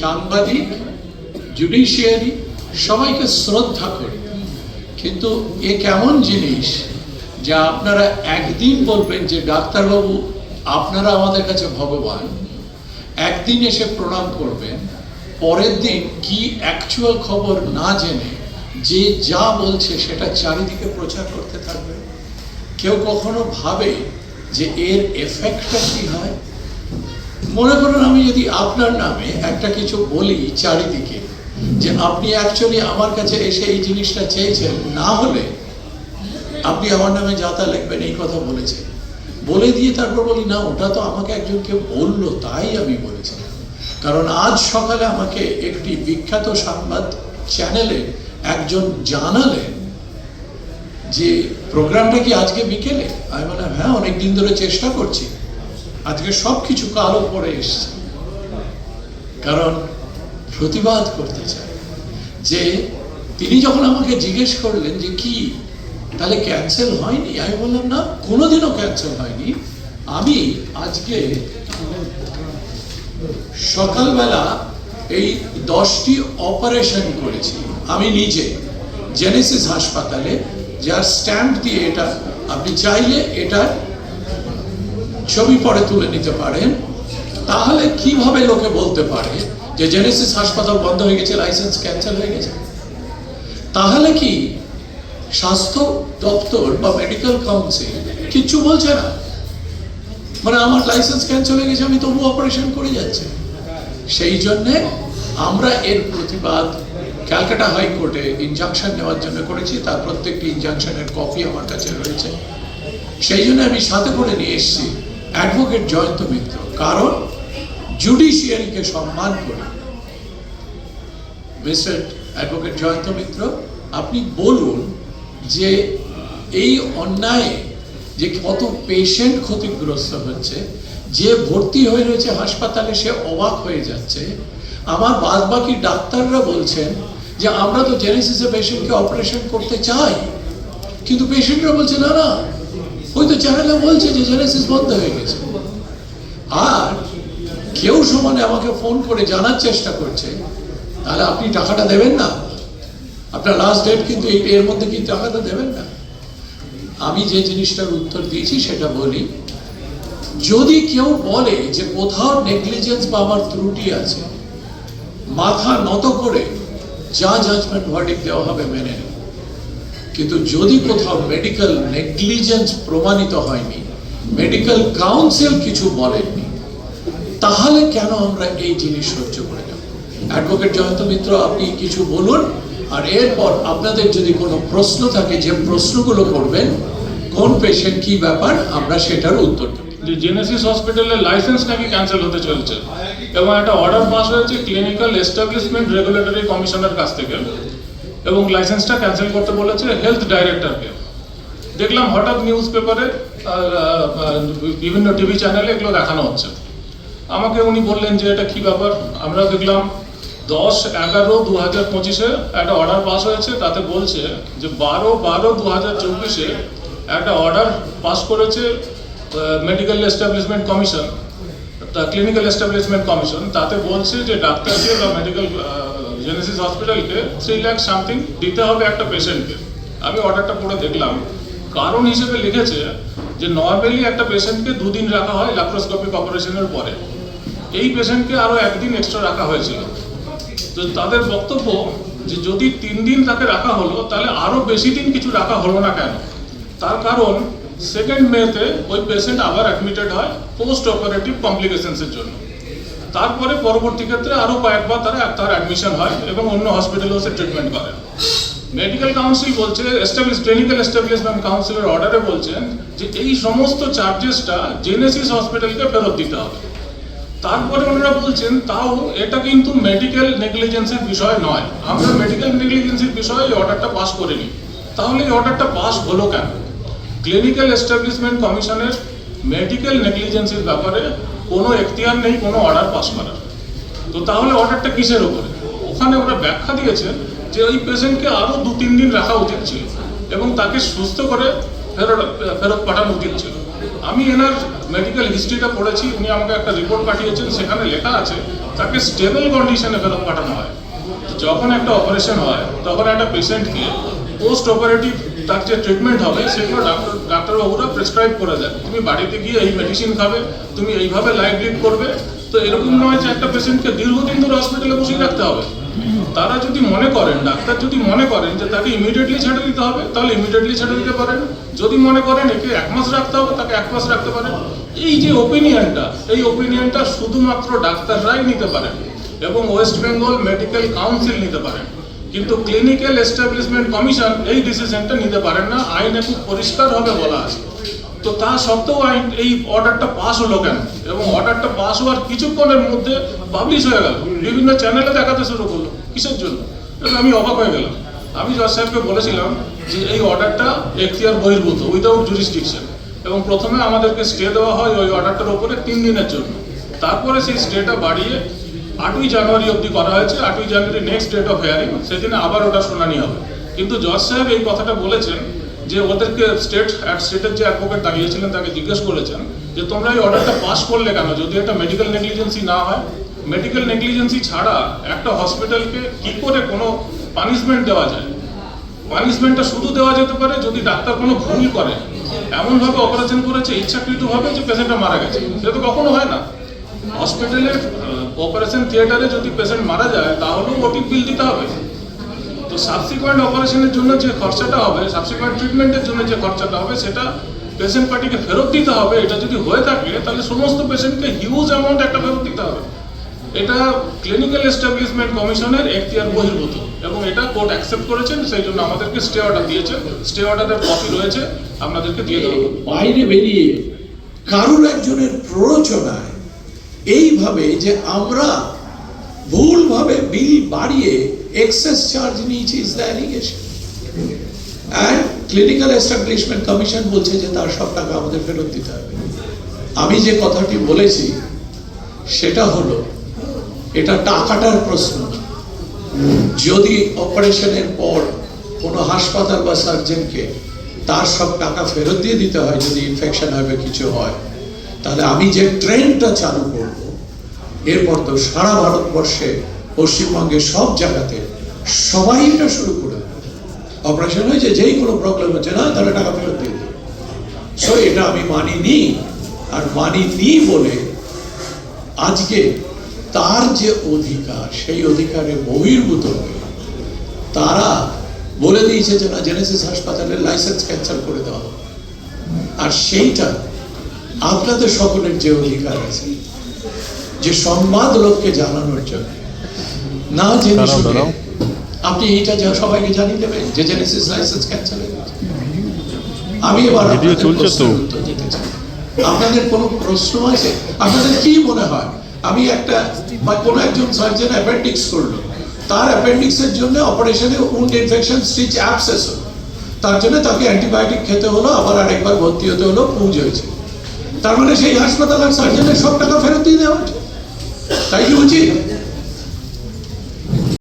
সাংবাদিক জুডিশিয়ারি সবাইকে শ্রদ্ধা করি। কিন্তু এ কেমন জিনিস যা আপনারা একদিন বলবেন যে, ডাক্তারবাবু, আপনারা আমাদের কাছে ভগবান। একদিন এসে প্রণাম করবেন, পরের দিন কি অ্যাকচুয়াল খবর না জেনে যে যা বলছে সেটা চারিদিকে প্রচার করতে থাকবে? কেউ কখনো ভাবে যে, এর এফেক্টটা কি হয়? মনে করুন, আমি যদি আপনার নামে একটা কিছু বলি চারিদিকে, যে আপনি অ্যাকচুয়ালি আমার কাছে এসে এই জিনিসটা চেয়েছেন, না হলে আপনি আমার নামে যাতা লিখবেন, এই কথা বলেছেন। বলে দিয়ে তারপর বলি, না, ওটা তো আমাকে একজন কেউ বলল, তাই আমি বলেছিলাম কারণ আজ সকালে আমাকে একটি বিখ্যাত সংবাদ চ্যানেলে একজন জানালেন যে, প্রোগ্রামটা কি আজকে বিকেলে? আমি বললাম হ্যাঁ অনেক দিন ধরে চেষ্টা করছি। আজকে সব কিছু কালো পরে এসছে। কারণ প্রতিবাদ করতে চাই যে তিনি যখন আমাকে জিজ্ঞেস করলেন যে কি, তাহলে ক্যান্সেল হয়নি? আমি বললাম, না, কোনোদিনও ক্যান্সেল হয়নি। আমি আজকে সকালবেলা এই দশটি অপারেশন করেছি, আমি নিজে জেনেসিস হাসপাতালে, যার স্ট্যাম্প দিয়ে এটা, আপনি চাইলে এটার ছবি পরে তুলে নিতে পারেন তাহলে কীভাবে লোকে বলতে পারে যে জেনেসিস হাসপাতাল বন্ধ হয়ে গেছে লাইসেন্স ক্যান্সেল হয়ে গেছে? তাহলে কি স্বাস্থ্য দপ্তর বা মেডিকেল কাউন্সিল কিচ্ছু বলছে না? মানে আমার লাইসেন্স ক্যান্সেল হয়ে গেছে, আমি তবু অপারেশন করে যাচ্ছি। সেই জন্যে আমরা এর প্রতিবাদ ক্যালকাটা হাইকোর্টে ইনজাংশন নেওয়ার জন্য করেছি, তার প্রত্যেকটি ইনজাংশনের কপি আমার কাছে রয়েছে। সেই জন্য আমি সাথে করে নিয়ে এসেছি। অ্যাডভোকেট জয়ন্ত মিত্র, কারণ জুডিশিয়ারিকে সম্মান করে। মিস্টার অ্যাডভোকেট জয়ন্ত মিত্র, আপনি বলুন যে এই অন্যায়ে যে কত পেশেন্ট ক্ষতিগ্রস্ত হচ্ছে, যে ভর্তি হয়ে রয়েছে হাসপাতালে সে অবাক হয়ে যাচ্ছে। আমার বাদ বাকি ডাক্তাররা বলছেন যে আমরা তো জেনেসিসে পেশেন্টকে অপারেশন করতে চাই, কিন্তু পেশেন্টরা বলছে, না না ওই তো চ্যানেলে বলছে যে জেনেসিস বন্ধ হয়ে গেছে। আর কেউ সমানে আমাকে ফোন করে জানার চেষ্টা করছে, তাহলে আপনি টাকাটা দেবেন না? আপনার লাস্ট ডেট কিন্তু এর মধ্যে কি টাকাটা দেবেন না? আমি যে জিনিসটার উত্তর দিয়েছি সেটা বলি, যদি কেউ বলে যে কোথাও নেগলিজেন্স বা আমার ত্রুটি আছে, মাথা নত করে যা জাজমেন্ট ভার্ডিক দেওয়া হবে মেনে নেব। কিন্তু যদি কোথাও মেডিকেল নেগলিজেন্স প্রমাণিত হয়নি মেডিকেল কাউন্সিল কিছু বলেননি, তাহলে কেন আমরা এই জিনিস সহ্য করে যাব? অ্যাডভোকেট জয়ন্ত মিত্র, আপনি কিছু বলুন, আর এরপর আপনাদের যদি কোনো প্রশ্ন থাকে যে প্রশ্নগুলো করবেন, কোন পেশেন্ট কি ব্যাপার, আমরা সেটার উত্তর দেব। যে জেনেসিস হসপিটালের লাইসেন্স নাকি ক্যান্সেল হতে চলছে। এবং একটা অর্ডার পাস হয়েছে ক্লিনিক্যাল এস্টাবলিশমেন্ট রেগুলেটরি কমিশনের কাছ থেকে। এবং লাইসেন্সটা ক্যান্সেল করতে বলেছে হেলথ ডাইরেক্টরকে। দেখলাম হঠাৎ নিউজ পেপারে বিভিন্ন টিভি চ্যানেলে এগুলো দেখানো হচ্ছে। আমাকে উনি বললেন যে এটা কি ব্যাপার? আমরা দেখলাম দশ এগারো দু হাজার পঁচিশে একটা অর্ডার পাস হয়েছে, তাতে বলছে যে বারো বারো দু হাজার চব্বিশে একটা অর্ডার পাস করেছে medical establishment commission clinical establishment commission তাতে বলছে যে ডাক্তারকে বা মেডিকেল জেনেসিস হসপিটালকে থ্রি ল্যাক সামথিং দিতে হবে একটা পেশেন্টকে আমি অর্ডারটা পড়ে দেখলাম। কারণ হিসেবে লিখেছে যে নর্মালি একটা পেশেন্টকে দুদিন রাখা হয় ল্যাপ্রোস্কোপিক অপারেশনের পরে। এই পেশেন্টকে আরও একদিন এক্সট্রা রাখা হয়েছিল। তো তাদের বক্তব্য যে যদি তিন দিন তাকে রাখা হলো, তাহলে আরও বেশি দিন কিছু রাখা হলো না কেন? তার কারণ সেকেন্ড মেতে ওই পেশেন্ট আবার অ্যাডমিটেড হয় পোস্ট অপারেটিভ কমপ্লিকেশনসের জন্য। তারপরে পরবর্তী ক্ষেত্রে আরও কয়েকবার তারা তার অ্যাডমিশন হয় এবং অন্য হসপিটালেও সে ট্রিটমেন্ট করে। মেডিকেল কাউন্সিল বলছে এস্টাবলিশ ক্লিনিক্যাল এস্টাবলিশমেন্ট কাউন্সিলের অর্ডারে বলছেন যে এই সমস্ত চার্জেসটা জেনেসিস হসপিটালকে ফেরত দিতে হবে। তারপরে ওনারা বলছেন, তাও এটা কিন্তু মেডিকেল নেগলিজেন্সের বিষয় নয়। আমরা মেডিকেল নেগলিজেন্সের বিষয়ে এই অর্ডারটা পাস করিনি। তাহলে এই অর্ডারটা পাস হলো কেন? ক্লিনিক্যাল এস্টাবলিশমেন্ট কমিশনের মেডিকেল নেগলিজেন্সের ব্যাপারে কোনো এখতিয়ার নেই, কোনো অর্ডার পাস করার। তো তাহলে অর্ডারটা কিসের ওপরে ওখানে ওরা ব্যাখ্যা দিয়েছেন যে ওই পেশেন্টকে আরও দু, তিন দিন রাখা উচিত ছিল এবং তাকে সুস্থ করে ফেরত ফেরত পাঠানো উচিত ছিল। আমি এনার মেডিকেল হিস্ট্রিটা পড়েছি, উনি আমাকে একটা রিপোর্ট পাঠিয়েছেন, সেখানে লেখা আছে, তাকে স্টেবল কন্ডিশনে ফেরত পাঠানো হয়। যখন একটা অপারেশন হয়, তখন একটা পেশেন্টকে পোস্ট অপারেটিভ তার যে ট্রিটমেন্ট হবে সেগুলো ডাক্তার ডাক্তারবাবুরা প্রেসক্রাইব করে দেন। তুমি বাড়িতে গিয়ে এই মেডিসিন খাবে, তুমি এইভাবে লাইফ লিড করবে। তো এরকম নয় যে একটা পেশেন্টকে দীর্ঘদিন ধরে হসপিটালে বসে রাখতে হবে। তারা যদি মনে করেন, ডাক্তার যদি মনে করেন যে তাকে ইমিডিয়েটলি ছেড়ে দিতে হবে, তাহলে ইমিডিয়েটলি ছেড়ে দিতে পারেন। যদি মনে করেন একে এক মাস রাখতে হবে, তাকে এক মাস রাখতে পারেন। এই যে ওপিনিয়নটা এই ওপিনিয়নটা শুধুমাত্র ডাক্তাররাই নিতে পারেন এবং ওয়েস্ট বেঙ্গল মেডিকেল কাউন্সিল নিতে পারেন। কিন্তু ক্লিনিক্যাল এস্টাবলিশমেন্ট কমিশন এই ডিসিশনটা নিতে পারেন না, আইনে খুব পরিষ্কারভাবে বলা আছে। তো তা সত্ত্বেও আইন এই অর্ডারটা পাস হলো কেন? এবং অর্ডারটা পাস হওয়ার কিছুক্ষণের মধ্যে পাবলিশ হয়ে গেল। বিভিন্ন চ্যানেলে দেখাতে শুরু করল। কিসের জন্য? আমি অবাক হয়ে গেলাম। আমি জজ সাহেবকে বলেছিলাম যে এই অর্ডারটা এখতিয়ার বহির্ভূত উইদাউট জুরিসডিকশন এবং প্রথমে আমাদেরকে স্টে দেওয়া হয় ওই অর্ডারটার উপরে তিন দিনের জন্য। তারপরে সেই স্টেটা বাড়িয়ে আটই জানুয়ারি অবধি করা হয়েছে, আটই জানুয়ারি নেক্সট ডেট অফ হেয়ারিং সেদিনে আবার ওটা শুনানি হবে। কিন্তু জজ সাহেব এই কথাটা বলেছেন যে ওদেরকে স্টেট স্টেটের যে অ্যাডভোকেট দাঁড়িয়েছিলেন, তাকে জিজ্ঞেস করেছেন যে তোমরা এই অর্ডারটা পাস করলে কেন? যদি এটা মেডিকেল নেগলিজেন্সি না হয় মেডিকেল নেগলিজেন্সি ছাড়া একটা হসপিটালকে কি করে কোনো পানিশমেন্ট দেওয়া যায়? পানিশমেন্টটা শুধু দেওয়া যেতে পারে যদি ডাক্তার কোনো ভুল করে। এমনভাবে অপারেশন করেছে, ইচ্ছাকৃতভাবে যে পেশেন্টটা মারা গেছে। সেটা তো কখনো হয় না। হসপিটালের অপারেশন থিয়েটারে যদি পেশেন্ট মারা যায়, তাহলেও ওটি বিল দিতে হবে। তো সাবসিকুয়েন্ট অপারেশনের জন্য যে খরচাটা হবে সাবসিকুয়েন্ট ট্রিটমেন্টের জন্য যে খরচাটা হবে, সেটা পেশেন্ট পার্টিকে ফেরত দিতে হবে। এটা যদি হয়ে থাকে, তাহলে সমস্ত পেশেন্টকে হিউজ অ্যামাউন্ট একটা ফেরত দিতে হবে। এটা ক্লিনিক্যাল এস্টাবলিশমেন্ট কমিশনের এখতিয়ার বহির্ভূত এবং এটা কোর্ট অ্যাকসেপ্ট করেছেন, সেই জন্য আমাদেরকে স্টে অর্ডার দিয়েছে। স্টে অর্ডারের কপি রয়েছে, আপনাদেরকে দিয়ে দেবো। বাইরে বেরিয়ে কারুর একজনের প্ররোচনায় এইভাবে যে আমরা ভুলভাবে বিল বাড়িয়ে এক্সেস চার্জ নিয়েছি is the clinical establishment commission বলছে যে তার সব টাকা আমাদের ফেরত দিতে হবে। আমি যে কথাটি বলেছি, সেটা হলো, এটা টাকাটার প্রশ্ন। যদি অপারেশনের পর কোনো হাসপাতাল বা সার্জনকে তার সব টাকা ফেরত দিয়ে দিতে হয়, যদি ইনফেকশন হয় বা কিছু হয় তাহলে আমি যে ট্রেনটা চালু করব, এরপর তো সারা ভারতবর্ষে পশ্চিমবঙ্গের সব জায়গাতে সবাই এটা শুরু করে অপারেশন হয়েছে, যেই কোনো প্রবলেম হচ্ছে না, তাহলে টাকা ফেরত দিয়ে দেবে সো এটা আমি মানিনি, আর মানিনি বলে আজকে তার যে অধিকার, সেই অধিকারে বহির্ভূত হয়ে তারা বলে দিয়েছে যে না জেনেসিস হাসপাতালের লাইসেন্স ক্যান্সেল করে দেওয়া। আর সেইটা আপনাদের সকলের যে অধিকার আছে যে সংবাদ লোককে জানানোর জন্য। না জেনে শুনে আপনি এইটা সবাইকে জানিয়ে দেবেন যে জেনেসিস লাইসেন্স ক্যান্সেল হয়ে গেছে। আমি এবার চাই। আপনাদের কোনো প্রশ্ন আছে? আপনাদের কি মনে হয়? আমি একটা বা কোনো একজন সার্জন অ্যাপেন্ডিক্স করল। তার অ্যাপেন্ডিক্সের জন্য অপারেশনে উন্ড ইনফেকশন স্টিচ অ্যাপসেস হলো। তার জন্য তাকে অ্যান্টিবায়োটিক খেতে হলো আবার আরেকবার ভর্তি হতে হলো পুঁজ হয়েছে। তার মানে সেই হাসপাতাল আর সার্জনের সব টাকা ফেরত দিয়ে দেওয়া তাই কি উচিত